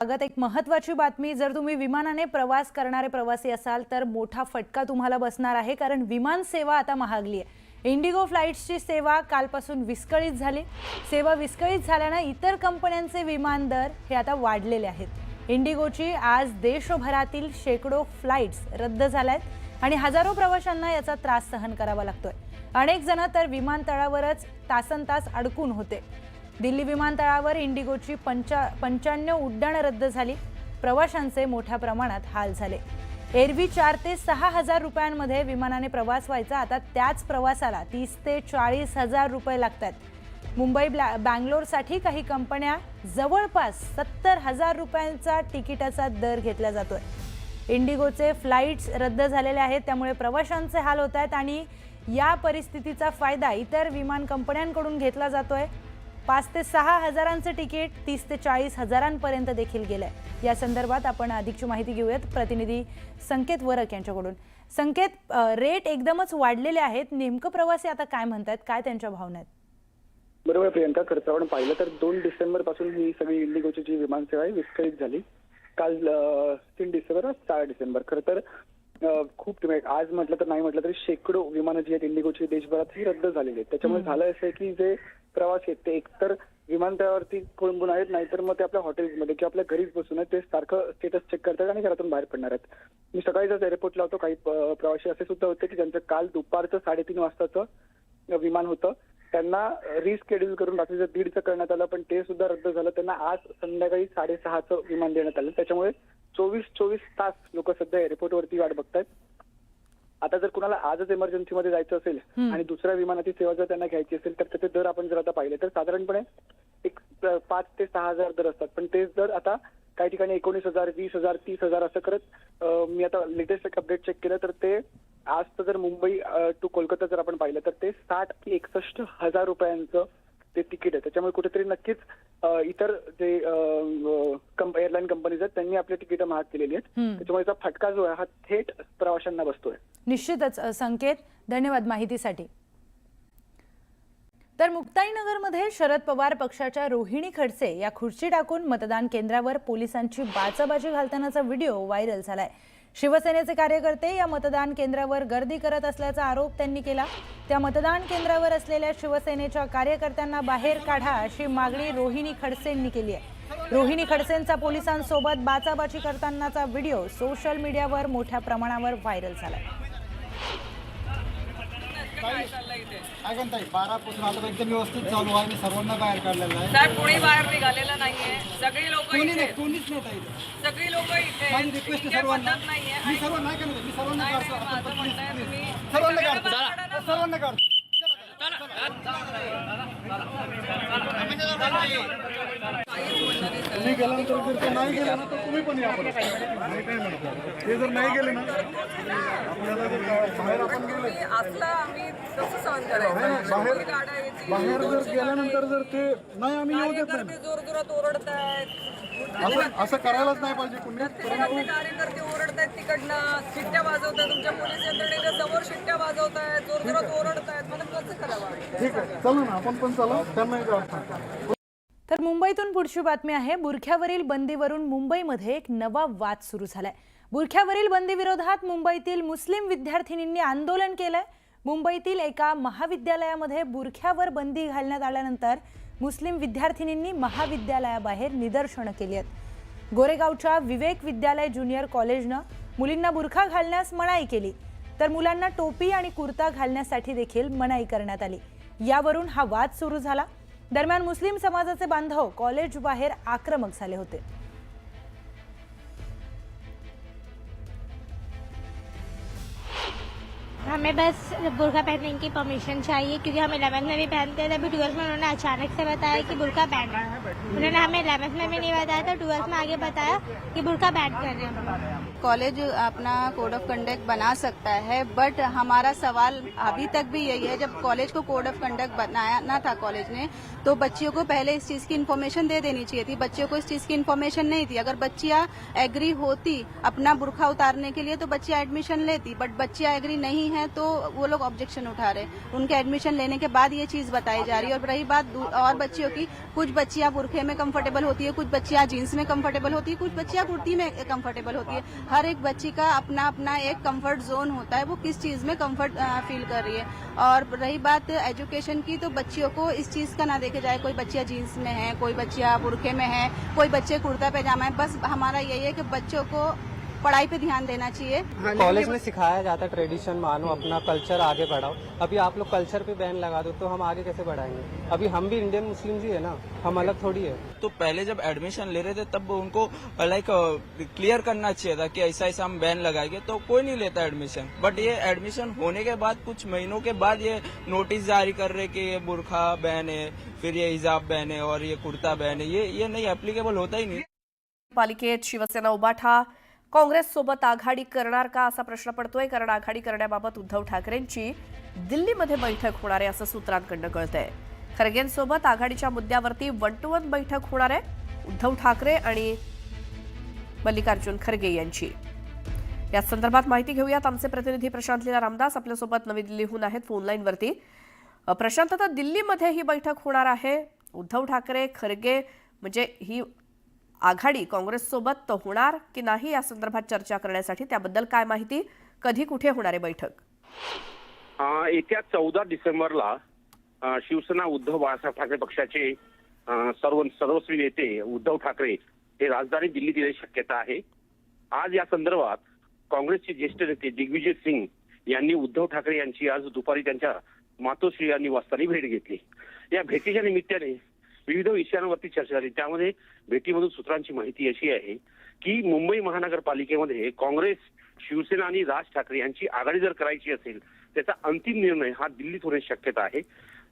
स्वागत. एक महत्वाची बातमी जर तुम्ही विमानाने प्रवास करणारे प्रवासी असाल तर मोठा फटका तुम्हाला बसणार आहे कारण विमान सेवा आता महागली आहे. इंडिगो फ्लाईट्सची सेवा कालपासून विस्कळीत झाली. सेवा विस्कळीत झाल्यानं इतर कंपन्यांचे विमान दर हे आता वाढलेले आहेत. इंडिगोची आज देशभरातील शेकडो फ्लाईट्स रद्द झाल्या आहेत आणि हजारो प्रवाशांना याचा त्रास सहन करावा लागतोय. अनेक जण तर विमानतळावरच तासन तास अडकून होते. दिल्ली विमानतळावर इंडिगोची पंचा पंच्याण्णव उड्डाणं रद्द झाली. प्रवाशांचे मोठ्या प्रमाणात हाल झाले. एरवी चार ते सहा हजार रुपयांमध्ये विमानाने प्रवास व्हायचा. आता त्याच प्रवासाला तीस ते चाळीस हजार रुपये लागतात. मुंबई ब्लॅ बँगलोरसाठी काही कंपन्या जवळपास सत्तर हजार रुपयांचा तिकिटाचा दर घेतला जातोय. इंडिगोचे फ्लाईट्स रद्द झालेले आहेत. त्यामुळे प्रवाशांचे हाल होत आहेत आणि या परिस्थितीचा फायदा इतर विमान कंपन्यांकडून घेतला जातोय. पाच ते सहा हजारांचं तिकीट तीस ते चाळीस हजारांपर्यंत देखील गेलंय. या संदर्भात आपण अधिकची माहिती घेऊयात. प्रतिनिधी संकेत वरक यांच्याकडून. संकेत रेट एकदमच वाढलेले आहेत. नेमकं प्रवासी आता काय म्हणतात काय त्यांच्या भावना आहेत? बरोबर प्रियंका. खरं आपण पाहिलं तर दोन डिसेंबरपासून ही सगळी इंडिगोची जी विमानसेवा आहे विस्कळीत झाली. काल तीन डिसेंबर चार डिसेंबर. खरं तर खूप आज म्हटलं तर नाही म्हटलं तरी शेकडो विमानं जी आहेत इंडिगोची देशभरात ही रद्द झालेली आहेत. त्याच्यामुळे झालं असं आहे की जे प्रवासी आहेत ते एकतर विमानतळावरती कोळंबून आहेत नाहीतर मग ते आपल्या हॉटेल्समध्ये किंवा आपल्या घरीच बसून आहेत ते सारखं स्टेटस चेक करतात आणि घरातून बाहेर पडणार आहेत. मी सकाळी जर एअरपोर्टला होतो. काही प्रवासी असे सुद्धा होते की ज्यांचं काल दुपारचं साडेतीन वाजताचं विमान होतं. त्यांना रिस्केड्यूल करून रात्रीचं दीडचं करण्यात आलं पण ते सुद्धा रद्द झालं. त्यांना आज संध्याकाळी साडेसहाचं विमान देण्यात आलं. त्याच्यामुळे चोवीस चोवीस तास लोक सध्या एअरपोर्टवरती वाट बघतायत. आता जर कुणाला आजच इमर्जन्सीमध्ये जायचं असेल. आणि दुसऱ्या विमानाची सेवा जर त्यांना घ्यायची असेल तर त्याचे दर आपण जर आता पाहिले तर साधारणपणे एक पाच ते सहा हजार दर असतात पण तेच दर आता काही ठिकाणी एकोणीस हजार वीस हजार तीस हजार असं करत मी आता लेटेस्ट एक अपडेट चेक केलं तर ते आजचं जर मुंबई टू कोलकाता जर आपण पाहिलं तर ते साठ की एकसष्ट हजार रुपयांचं ते तिकीट आहे त्याच्यामुळे कुठेतरी नक्कीच इतर जे एअरलाईन कंपनीज आहेत त्यांनी आपली तिकीटं महाग केलेली आहेत. त्याच्यामुळे याचा फटका जो आहे हा थेट प्रवाशांना बसतोय निश्चितच संकेत धन्यवाद माहितीसाठी. तर मुक्ताईनगरमध्ये शरद पवार पक्षाच्या रोहिणी खडसे या खुर्ची टाकून मतदान केंद्रावर पोलिसांची बाचाबाजी घालतानाचा व्हिडिओ व्हायरल झालाय. शिवसेनेचे कार्यकर्ते या मतदान केंद्रावर गर्दी करत असल्याचा आरोप त्यांनी केला. त्या मतदान केंद्रावर असलेल्या शिवसेनेच्या कार्यकर्त्यांना बाहेर काढा अशी मागणी रोहिणी खडसेंनी केली आहे. रोहिणी खडसेंचा पोलिसांसोबत बाचाबाची करतानाचा व्हिडिओ सोशल मीडियावर मोठ्या प्रमाणावर व्हायरल झालाय ऐका ना ताई बारा पासून आता एकदम व्यवस्थित चालू आहे मी सर्वांना बाहेर काढलेलं आहे. साहेब कोणी बाहेर निघालेलं नाहीये. सगळी लोक कोणी नाही कोणीच नाही ताई. सगळी लोक इथे माझी रिक्वेस्ट आहे सर्वांना. पद्धत नाहीये. मी सर्वांना ऐका ना मी सर्वांना नाही, काढतो. नाही, आपण माझं म्हणणं आहे तुम्ही. सर्वांना काढतो. सर्वांना काढतो. मी गेल्यानंतर जर ते नाही गेले ना तर तुम्ही पण या परत. काय म्हणतो ते जर नाही गेले ना आपल्याला जर बाहेर आपण गेले. तुम्ही असला आम्ही कसं सहन आहे ना, करायचं. बाहेर बाहेर जर गेल्यानंतर जर ते नाही आम्ही येऊ देत नाही कार्यकर्ते जोर जोरात ओरडतायत. असं असं करायलाच नाही पाहिजे कुणी. कार्यकर्ते ओरडतायत तिकडनं शिट्ट्या वाजवतायत. तुमच्या पोलीस यंत्रणेच्या समोर शिट्ट्या वाजवतायत जोर जोरात ओरडतायत. मला कसं करावं? ठीक आहे. चला ना आपण पण चला. त्यांनाही जाऊ तर मुंबईतून पुढची बातमी आहे बुरख्यावरील बंदीवरून मुंबईमध्ये एक नवा वाद सुरू झालाय. बुरख्यावरील बंदीविरोधात मुंबईतील मुस्लिम विद्यार्थिनींनी आंदोलन केलंय. मुंबईतील एका महाविद्यालयामध्ये बुरख्यावर बंदी घालण्यात आल्यानंतर मुस्लिम विद्यार्थिनींनी महाविद्यालयाबाहेर निदर्शनं केली आहेत. गोरेगावच्या विवेक विद्यालय ज्युनियर कॉलेजनं मुलींना बुरखा घालण्यास मनाई केली. तर मुलांना टोपी आणि कुर्ता घालण्यासाठी देखील मनाई करण्यात आली. यावरून हा वाद सुरू झाला. दरम्यान मुस्लिम समाजाचे बांधव कॉलेज बाहेर आक्रमक झाले होते. हमें बस बुरका पहनने की परमिशन चाहिए क्योंकि हम इलेवेंथ में भी पहनते थे अभी ट्वेल्थ में उन्होंने अचानक से बताया कि बुरका बैन है। उन्होंने हमें इलेवेंथ में भी नहीं बताया था ट्वेल्थ में आगे बताया कि बुरका बैन कर रहे हैं। कॉलेज अपना कोड ऑफ़ कंडक्ट बना सकता है बट हमारा सवाल अभी तक भी यही है जब कॉलेज को कोड ऑफ़ कंडक्ट बनाया ना था कॉलेज ने तो बच्चियों को पहले इस चीज़ की इन्फॉर्मेशन दे देनी चाहिए थी। बच्चियों को इस चीज़ की इन्फॉर्मेशन नहीं थी। अगर बच्चियाँ एग्री होती अपना बुरखा उतारने के लिए तो बच्चियाँ एडमिशन लेती। बट बच्चियाँ एग्री नहीं है तो वो लोग ऑब्जेक्शन उठा रहे उनके एडमिशन लेने के बाद ये चीज़ बताई जा रही है। और रही बात और बच्चियों की, कुछ बच्चियाँ बुरखे में कम्फर्टेबल होती है, कुछ बच्चियाँ जीन्स में कम्फर्टेबल होती है, कुछ बच्चियाँ कुर्ती में कम्फर्टेबल होती है। हर एक बच्ची का अपना अपना एक कंफर्ट जोन होता है। वो किस चीज़ में कंफर्ट फील कर रही है? और रही बात एजुकेशन की तो बच्चियों को इस चीज़ का ना जाए कोई बच्चिया जीन्स में है कोई बच्चिया बुरखे में है कोई बच्चे कुर्ता पैजामा है। बस हमारा यही है कि बच्चों को पढ़ाई पे ध्यान देना चाहिए। कॉलेज में सिखाया जाता है ट्रेडिशन मानो अपना कल्चर आगे बढ़ाओ। अभी आप लोग कल्चर पे बैन लगा दो तो हम आगे कैसे बढ़ाएँगे? अभी हम भी इंडियन मुस्लिम ही है ना हम अलग थोड़ी है। तो पहले जब एडमिशन ले रहे थे तब उनको लाइक क्लियर करना चाहिए था कि ऐसा ऐसा हम बैन लगाएँगे तो कोई नहीं लेता एडमिशन बट ये एडमिशन होने के बाद कुछ महीनों के बाद ये नोटिस जारी कर रहे कि ये बुरखा बैन है फिर ये हिजाब बैन है और ये कुर्ता बैन है। ये ये नहीं एप्लीकेबल होता ही नहीं। पालिकेत शिवसेना उबाठा काँग्रेससोबत आघाडी करणार का असा प्रश्न पडतोय? कारण आघाडी करण्याबाबत उद्धव ठाकरेंची दिल्लीमध्ये बैठक होणार आहे असं सूत्रांकडनं कळतंय. खरगेंसोबत आघाडीच्या मुद्द्यावरती वन टू वन बैठक होणार आहे उद्धव ठाकरे आणि मल्लिकार्जुन खरगे यांची. या संदर्भात माहिती घेऊयात. आमचे प्रतिनिधी प्रशांत लीला रामदास आपल्यासोबत नवी दिल्लीहून आहेत फोनलाईनवरती प्रशांत आता दिल्लीमध्ये ही बैठक होणार आहे. उद्धव ठाकरे खरगे म्हणजे ही आघाडी काँग्रेससोबत होणार की नाही या संदर्भात चर्चा करण्यासाठी? त्याबद्दल काय माहिती? कधी कुठे होणार आहे बैठक येत्या चौदा डिसेंबरला शिवसेना उद्धव बाळासाहेब ठाकरे पक्षाचे सर्व सर्वस्वी नेते उद्धव ठाकरे हे राजधानी दिल्लीत येण्याची शक्यता आहे. आज या संदर्भात काँग्रेसचे ज्येष्ठ नेते दिग्विजय सिंग यांनी उद्धव ठाकरे यांची आज दुपारी त्यांच्या मातोश्री या निवासस्थानी भेट घेतली. या भेटीच्या निमित्ताने विविध विषयांवरती चर्चा झाली. त्यामध्ये भेटीमधून सूत्रांची माहिती अशी आहे की मुंबई महानगरपालिकेमध्ये काँग्रेस शिवसेना आणि राज ठाकरे यांची आघाडी जर करायची असेल त्याचा अंतिम निर्णय हा दिल्लीत होण्याची शक्यता आहे.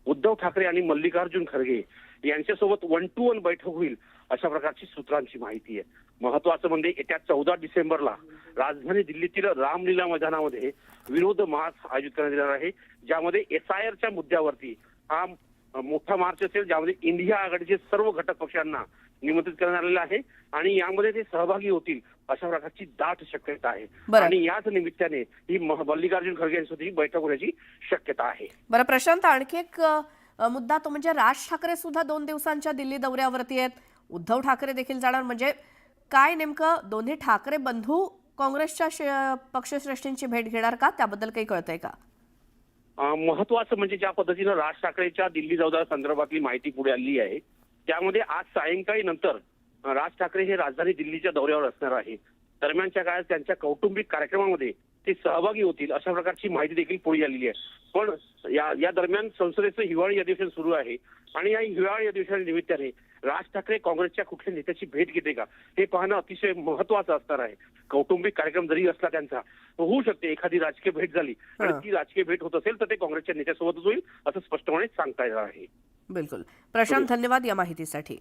उद्धव ठाकरे आणि मल्लिकार्जुन खरगे यांच्यासोबत वन टू वन बैठक होईल अशा प्रकारची सूत्रांची माहिती आहे. महत्वाचं म्हणजे येत्या चौदा डिसेंबरला राजधानी दिल्लीतील रामलीला मैदानामध्ये विरोध मार्च आयोजित करण्यात येणार आहे ज्यामध्ये एसआयआरच्या मुद्द्यावरती हा मोठा मार्च असेल ज्यामध्ये इंडिया आघाडीचे सर्व घटक पक्षांना निमंत्रित करण्यात आलेलं आहे आणि यामध्ये ते सहभागी होतील अशा प्रकारची दाट शक्यता आहे. आणि याच निमित्ताने ही मल्लिकार्जुन खरगे यांच्यासोबत बैठक होण्याची शक्यता आहे. बरं प्रशांत आणखी एक मुद्दा तो म्हणजे राज ठाकरे सुद्धा दोन दिवसांच्या दिल्ली दौऱ्यावरती आहेत. उद्धव ठाकरे देखील जाणार. म्हणजे काय नेमकं दोन्ही ठाकरे बंधू काँग्रेसच्या पक्षश्रेष्ठींची भेट घेणार का? त्याबद्दल काही कळतंय का? महत्वाचं म्हणजे ज्या पद्धतीनं राज ठाकरेच्या दिल्ली दौऱ्या संदर्भातली माहिती पुढे आली आहे त्यामध्ये आज सायंकाळी नंतर राज ठाकरे हे राजधानी दिल्लीच्या दौऱ्यावर असणार आहे. दरम्यानच्या काळात त्यांच्या कौटुंबिक कार्यक्रमामध्ये ते सहभागी होतील अशा प्रकारची माहिती देखील पुढे आलेली आहे. पण या या दरम्यान संसदेचं हिवाळी अधिवेशन सुरू आहे आणि या हिवाळी अधिवेशनानिमित्ताने राज ठाकरे काँग्रेसच्या कुठल्या नेत्याची भेट घेते का? हे पाहणं अतिशय महत्वाचं असणार आहे. कौटुंबिक कार्यक्रम जरी असला त्यांचा होऊ शकते एखादी राजकीय भेट झाली. आणि. ती राजकीय भेट होत असेल तर ते काँग्रेसच्या नेत्यासोबतच होईल असं स्पष्टपणे सांगता येणार आहे. बिलकुल. प्रशांत धन्यवाद या माहितीसाठी.